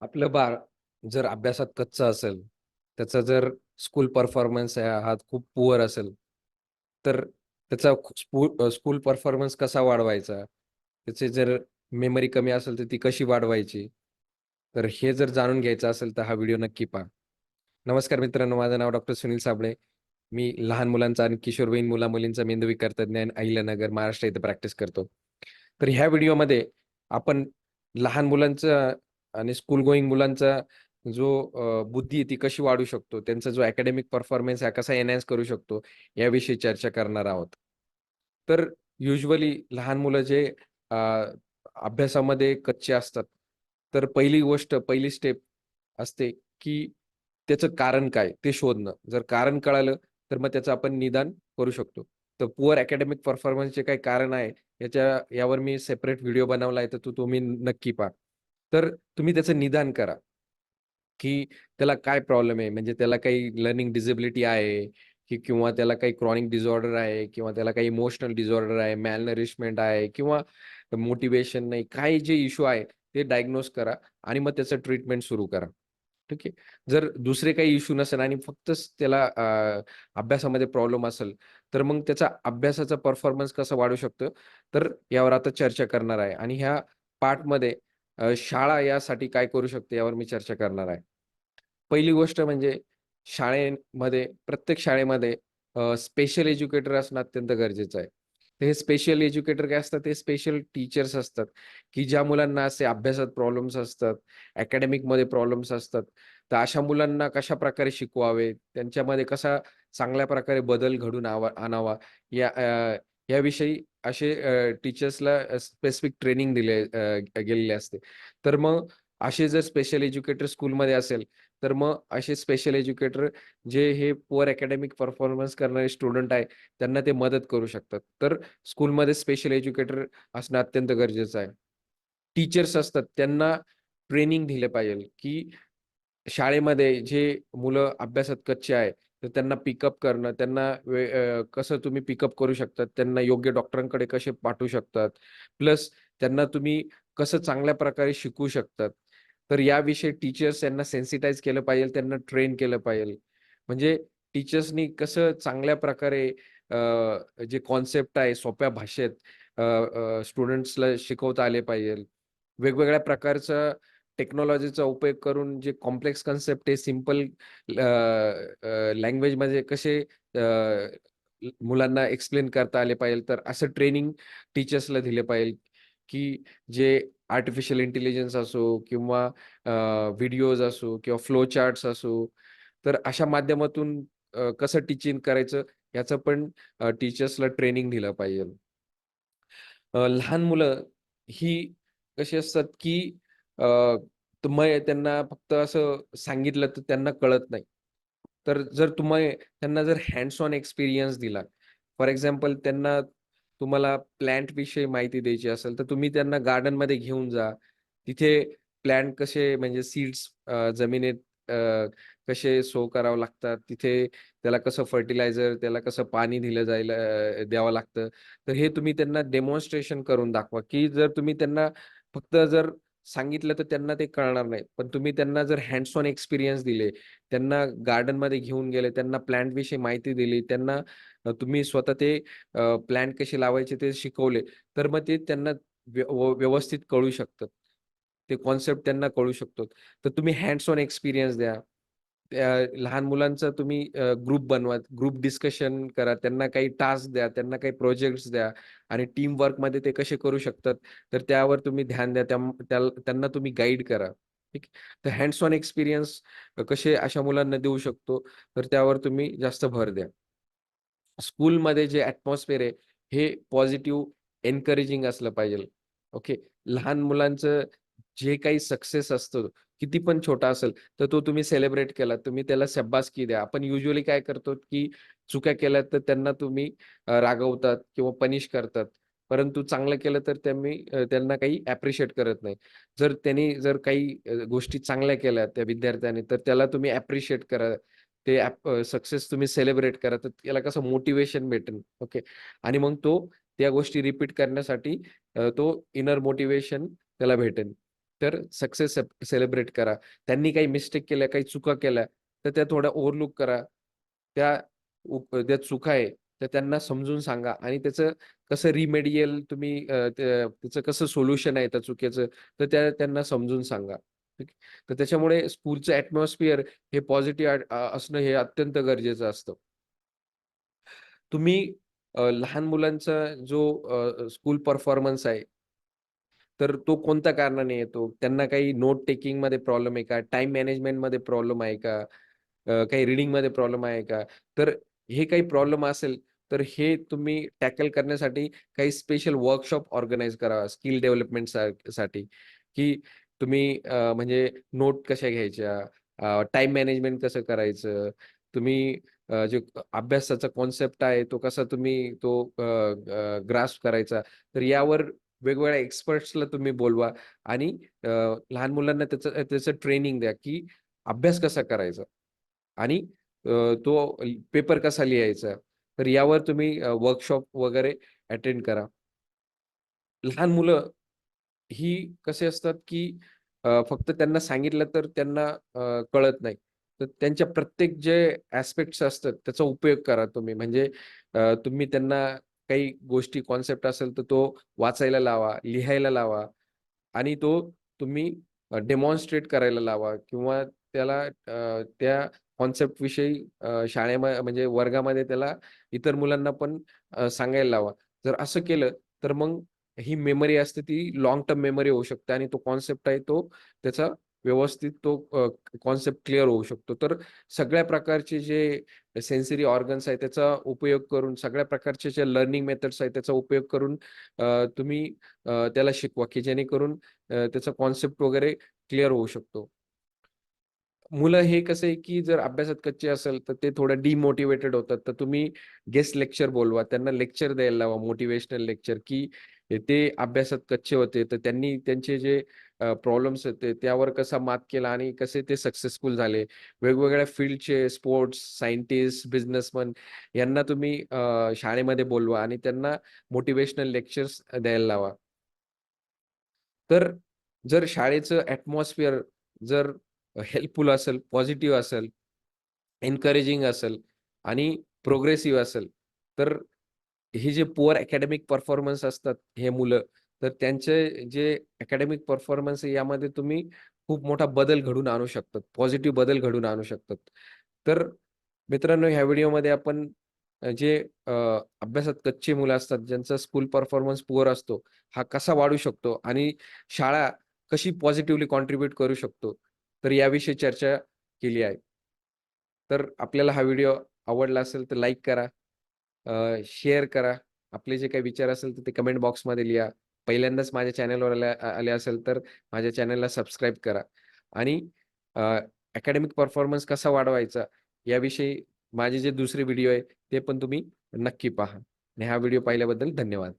आपलं बाळ जर अभ्यासात कच्चं असेल, त्याचा जर स्कूल परफॉर्मन्स आहे हा खूप पुअर असेल, तर त्याचा स्कूल स्कूल परफॉर्मन्स कसा वाढवायचा? त्याचे जर मेमरी कमी असेल, तर ती कशी वाढवायची? तर हे जर जाणून घ्यायचं असेल, तर हा व्हिडिओ नक्की पहा. नमस्कार मित्रांनो, माझं नाव डॉक्टर सुनील साबळे. मी लहान मुलांचा आणि किशोरवयीन मुला-मुलींचा मेंदूविकार तज्ञ अहिल्यानगर, महाराष्ट्र इथे प्रॅक्टिस करतो. तर ह्या व्हिडिओमध्ये आपण लहान मुलांचं आणि स्कूल गोईंग मुलांचा जो बुद्धी आहे ती कशी वाढू शकतो, त्यांचा जो अकॅडमिक परफॉर्मन्स हा कसा एन्हान्स करू शकतो, याविषयी चर्चा करणार आहोत. तर युजली लहान मुलं जे अभ्यासामध्ये कच्चे असतात, तर पहिली गोष्ट, पहिली स्टेप असते, की त्याचं कारण काय ते शोधणं. जर कारण कळालं, तर मग त्याचं आपण निदान करू शकतो. तर पुअर अकॅडमिक परफॉर्मन्सचे काही कारण आहे, याच्या यावर मी सेपरेट व्हिडिओ बनवला आहे, तर तो तुम्ही नक्की पहा. तर तुम्ही त्याचं निदान करा, की त्याला काय प्रॉब्लेम आहे? म्हणजे त्याला काही लर्निंग डिसेबिलिटी आहे, की किंवा त्याला काही क्रॉनिक डिसऑर्डर आहे किंवा त्याला काही इमोशनल डिसऑर्डर आहे, मॅलनरिशमेंट आहे किंवा मोटिवेशन नाही. काही जे इश्यू आहे, ते डायग्नोज करा आणि मग त्याचं ट्रीटमेंट सुरू करा. ठीक आहे. जर दुसरे काही इश्यू नसेल आणि फक्तच त्याला अभ्यासामध्ये प्रॉब्लेम असेल, तर मग त्याचा अभ्यासाचा परफॉर्मन्स कसा वाढू शकतो, तर यावर आता चर्चा करणार आहे आणि ह्या पार्टमध्ये शाळा यासाठी काय करू शकते, यावर मी चर्चा करणार आहे. पहिली गोष्ट म्हणजे शाळेमध्ये प्रत्येक शाळेमध्ये स्पेशल एज्युकेटर असणं अत्यंत गरजेचं आहे. ते हे स्पेशल एज्युकेटर काय असतात, ते स्पेशल टीचर्स असतात, की ज्या मुलांना असे अभ्यासात प्रॉब्लेम्स असतात, अकॅडमिकमध्ये प्रॉब्लेम्स असतात. तर अशा मुलांना कशा प्रकारे शिकवावे, त्यांच्यामध्ये कसा चांगल्या प्रकारे बदल घडून आवा आणावा, या याविषयी असे टीचर्सला स्पेसिफिक ट्रेनिंग दिले गेलेले असते. तर मग असे जर स्पेशल एज्युकेटर स्कूलमध्ये असेल, तर मग असे स्पेशल एज्युकेटर जे हे पुअर अकॅडमिक परफॉर्मन्स करणारे स्टुडंट आहे, त्यांना ते मदत करू शकतात. तर स्कूलमध्ये स्पेशल एज्युकेटर असणं अत्यंत गरजेचं आहे. टीचर्स असतात त्यांना ट्रेनिंग दिले पाहिजे, की शाळेमध्ये जे मुलं अभ्यासात कच्चे आहे, तर त्यांना पिकअप करणं, त्यांना वे कसं तुम्ही पिकअप करू शकतात, त्यांना योग्य डॉक्टरांकडे कसे पाठवू शकतात, प्लस त्यांना तुम्ही कसं चांगल्या प्रकारे शिकवू शकतात. तर याविषयी टीचर्स यांना सेन्सिटाईज केलं पाहिजे, त्यांना ट्रेन केलं पाहिजे. म्हणजे टीचर्सनी कसं चांगल्या प्रकारे जे कॉन्सेप्ट आहे सोप्या भाषेत स्टुडंट्सला शिकवता आले पाहिजे. वेगवेगळ्या प्रकारचं टेक्नॉलॉजीचा उपयोग करून जे कॉम्प्लेक्स कन्सेप्ट आहे सिंपल लँग्वेजमध्ये कसे मुलांना एक्सप्लेन करता आले पाहिजे. तर असं ट्रेनिंग टीचर्सला दिले पाहिजे, की जे आर्टिफिशियल इंटेलिजन्स असो किंवा व्हिडिओज असो किंवा फ्लो चार्ट्स असो, तर अशा माध्यमातून कसं टीचिंग करायचं याचं पण टीचर्सला ट्रेनिंग दिलं पाहिजे. लहान मुलं ही कशी असतात, की तुम्ही त्यांना फक्त असं सांगितलं तर त्यांना कळत नाही. तर जर तुम्ही त्यांना जर हँड्स ऑन एक्सपिरियन्स दिला, फॉर एक्झाम्पल त्यांना तुम्हाला प्लॅन्ट विषयी माहिती द्यायची असेल, तर तुम्ही त्यांना गार्डनमध्ये घेऊन जा. तिथे प्लॅन्ट कसे म्हणजे सीड्स जमिनीत कसे सो करावं लागतात, तिथे त्याला कसं फर्टिलायझर, त्याला कसं पाणी दिलं जायला द्यावं लागतं. तर हे तुम्ही त्यांना डेमॉन्स्ट्रेशन करून दाखवा, की जर तुम्ही त्यांना फक्त जर सांगितलं तर त्यांना ते कळणार नाही. पण तुम्ही त्यांना जर हँड्स ऑन एक्सपिरियन्स दिले, त्यांना गार्डनमध्ये घेऊन गेले, त्यांना प्लांटविषयी माहिती दिली, त्यांना तुम्ही स्वतः ते प्लांट कसे लावायचे ते शिकवले, तर मग ते त्यांना व्यव व्यवस्थित कळू शकतात. ते कॉन्सेप्ट त्यांना कळू शकतो. तर तुम्ही हँड्स ऑन एक्सपिरियन्स द्या. त्या लहान मुलांचा तुम्ही ग्रुप बनवा, ग्रुप डिस्कशन करा, त्यांना काही टास्क द्या, त्यांना काही प्रोजेक्ट्स द्या आणि टीम वर्कमध्ये ते कसे करू शकतात, तर त्यावर तुम्ही ध्यान द्या. त्यांना तुम्ही गाईड करा. ठीक तर हँड्स ऑन एक्सपिरियन्स कसे अशा मुलांना देऊ शकतो, तर त्यावर तुम्ही जास्त भर द्या. स्कूलमध्ये जे ॲटमॉस्फिअर आहे, हे पॉझिटिव्ह एनकरेजिंग असलं पाहिजे. ओके. लहान मुलांचं जे काही सक्सेस असतं किती पण छोटा असेल, तर तो तुम्ही सेलिब्रेट केला. तुम्ही त्याला शब्बासकी द्या. आपण युजली काय करतो, की चुक्या केल्या तर त्यांना तुम्ही रागवतात किंवा पनिश करतात. परंतु चांगलं केलं तर त्यांनी त्यांना काही ॲप्रिशिएट करत नाही. जर त्यांनी जर काही गोष्टी चांगल्या केल्या त्या विद्यार्थ्याने, तर त्याला तुम्ही ॲप्रिशिएट करा. ते सक्सेस तुम्ही सेलिब्रेट करा. तर त्याला कसं मोटिवेशन भेटेल. ओके. आणि मग तो त्या गोष्टी रिपीट करण्यासाठी तो इनर मोटिवेशन त्याला भेटेल. तर सक्सेस सेलिब्रेट करा. त्यांनी काही मिस्टेक केल्या, काही चुका केल्या, तर त्या थोड्या ओव्हरलुक करा. त्या ज्या चुका आहे, तर त्यांना समजून सांगा आणि त्याचं कसं रिमेडियल तुम्ही त्याचं कसं सोल्युशन आहे त्या चुकीचं, तर त्या त्यांना समजून सांगा. तर त्याच्यामुळे स्कूलचं ॲटमॉस्फिअर हे पॉझिटिव्ह असणं हे अत्यंत गरजेचं असतं. तुम्ही लहान मुलांचा जो स्कूल परफॉर्मन्स आहे तर तो कोणत्या कारणाने येतो? त्यांना काही नोट टेकिंगमध्ये प्रॉब्लेम आहे का? टाइम मॅनेजमेंटमध्ये प्रॉब्लेम आहे का? काही रिडिंगमध्ये प्रॉब्लेम आहे का? तर हे काही प्रॉब्लेम असेल, तर हे तुम्ही टॅकल करण्यासाठी काही स्पेशल वर्कशॉप ऑर्गनाईज करा स्किल डेव्हलपमेंट सा साठी, की तुम्ही म्हणजे नोट कशा घ्यायच्या, टाइम मॅनेजमेंट कसं करायचं, तुम्ही जे अभ्यासाचा कॉन्सेप्ट आहे, तो कसा तुम्ही तो ग्रास्प करायचा. तर यावर वेगवेगळ्या एक्सपर्ट्सला तुम्ही बोलवा आणि लहान मुलांना त्याचं त्याचं ट्रेनिंग द्या, की अभ्यास कसा करायचा आणि तो पेपर कसा लिहायचा. तर यावर तुम्ही वर्कशॉप वगैरे अटेंड करा. लहान मुलं ही कसे असतात, की फक्त त्यांना सांगितलं तर त्यांना कळत नाही. तर त्यांच्या प्रत्येक जे ॲस्पेक्ट्स असतात त्याचा उपयोग करा तुम्ही. म्हणजे तुम्ही त्यांना काही गोष्टी कॉन्सेप्ट असेल तर तो वाचायला लावा, लिहायला लावा आणि तो तुम्ही डेमॉन्स्ट्रेट करायला लावा किंवा त्याला त्या कॉन्सेप्ट विषयी शाळेमध्ये म्हणजे वर्गामध्ये त्याला इतर मुलांना पण सांगायला लावा. जर असं केलं तर मग ही मेमरी असते ती लॉंग टर्म मेमरी होऊ शकते आणि तो कॉन्सेप्ट आहे तो त्याचा व्यवस्थित तो कॉन्सेप्ट क्लिअर होऊ शकतो. तर सगळ्या प्रकारचे जे सेन्सरी ऑर्गन्स आहेत त्याचा उपयोग करून, सगळ्या प्रकारचे जे लर्निंग मेथड्स आहेत त्याचा उपयोग करून तुम्ही त्याला शिकवा, की जेणेकरून त्याचा कॉन्सेप्ट वगैरे क्लिअर होऊ शकतो. मुलं हे कसं आहे, की जर अभ्यासात कच्चे असेल, तर ते थोडं डिमोटिवेटेड होतात. तर तुम्ही गेस्ट लेक्चर बोलवा. त्यांना लेक्चर द्यायला लावा, मोटिवेशनल लेक्चर, की ते अभ्यासात कच्चे होते. तर त्यांनी त्यांचे जे प्रॉब्लेम्स होते, त्यावर कसा मात केला आणि कसे ते सक्सेसफुल झाले. वेगवेगळ्या फील्डचे स्पोर्ट्स, सायंटिस्ट, बिझनेसमन यांना तुम्ही शाळेमध्ये बोलवा आणि त्यांना मोटिव्हेशनल लेक्चर्स द्यायला लावा. तर जर शाळेचं ॲटमॉस्फिअर जर हेल्पफुल असेल, पॉझिटिव्ह असेल, एनकरेजिंग असेल आणि प्रोग्रेसिव्ह असेल, तर हे जे पुअर अकॅडमिक परफॉर्मन्स असतात हे मुलं, तर त्यांचे जे अकॅडमिक परफॉर्मन्स आहे यामध्ये तुम्ही खूप मोठा बदल घडून आणू शकतात. पॉझिटिव्ह बदल घडून आणू शकतात. तर मित्रांनो ह्या व्हिडिओमध्ये आपण जे अभ्यासात कच्ची मुलं असतात, ज्यांचा स्कूल परफॉर्मन्स पुअर असतो, हा कसा वाढू शकतो आणि शाळा कशी पॉझिटिव्हली कॉन्ट्रीब्युट करू शकतो, तर याविषयी चर्चा केली आहे. तर आपल्याला हा व्हिडिओ आवडला असेल तर लाईक करा, शेअर करा. आपले जे काही विचार असेल तर ते कमेंट बॉक्समध्ये लिहा. पहिल्यांदाच माझ्या चॅनलवर आले आले असेल तर माझ्या चॅनलला सबस्क्राईब करा आणि अकॅडमिक परफॉर्मन्स कसा वाढवायचा याविषयी माझे जे दुसरे व्हिडिओ आहे ते पण तुम्ही नक्की पहा आणि हा व्हिडिओ पाहिल्याबद्दल धन्यवाद.